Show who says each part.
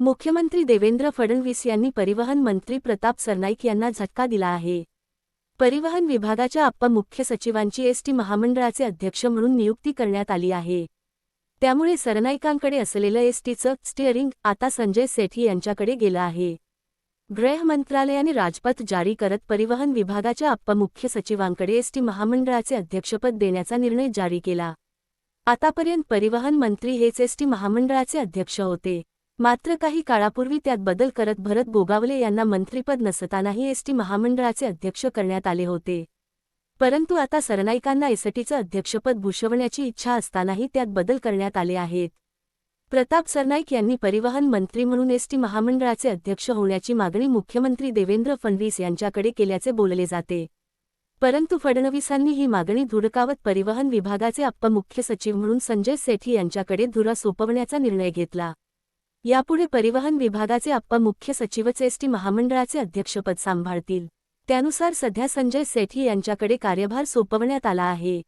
Speaker 1: मुख्यमंत्री देवेंद्र फडणवीस यांनी परिवहन मंत्री प्रताप सरनाईक यांना झटका दिला आहे. परिवहन विभागाच्या अप्पा मुख्य सचिवांची एसटी महामंडळाचे अध्यक्ष म्हणून नियुक्ती करण्यात आली आहे. त्यामुळे सरनाईकांकडे असलेलं एसटीचं स्टिअरिंग आता संजय सेठी यांच्याकडे गेलं आहे. गृह मंत्रालयाने राजपथ जारी करत परिवहन विभागाच्या अप्पा मुख्य सचिवांकडे एसटी महामंडळाचे अध्यक्षपद देण्याचा निर्णय जारी केला. आतापर्यंत परिवहन मंत्री हेच एसटी महामंडळाचे अध्यक्ष होते. मात्र काही काळापूर्वी त्यात बदल करत भरत गोगावले यांना मंत्रिपद नसतानाही एसटी महामंडळाचे अध्यक्ष करण्यात आले होते. परंतु आता सरनाईकांना एसटीचं अध्यक्षपद भूषवण्याची इच्छा असतानाही त्यात बदल करण्यात आले आहेत. प्रताप सरनाईक यांनी परिवहन मंत्री म्हणून एसटी महामंडळाचे अध्यक्ष होण्याची मागणी मुख्यमंत्री देवेंद्र फडणवीस यांच्याकडे केल्याचे बोलले जाते. परंतु फडणवीसांनी ही मागणी धुडकावत परिवहन विभागाचे अप्प मुख्य सचिव म्हणून संजय सेठी यांच्याकडे धुरा सोपवण्याचा निर्णय घेतला. यापुढे परिवहन विभागाचे अप्पा मुख्य सचिवच एसटी महामंडळाचे अध्यक्षपद सांभाळतील. त्यानुसार सध्या संजय सेठी यांच्याकडे कार्यभार सोपवण्यात आला आहे.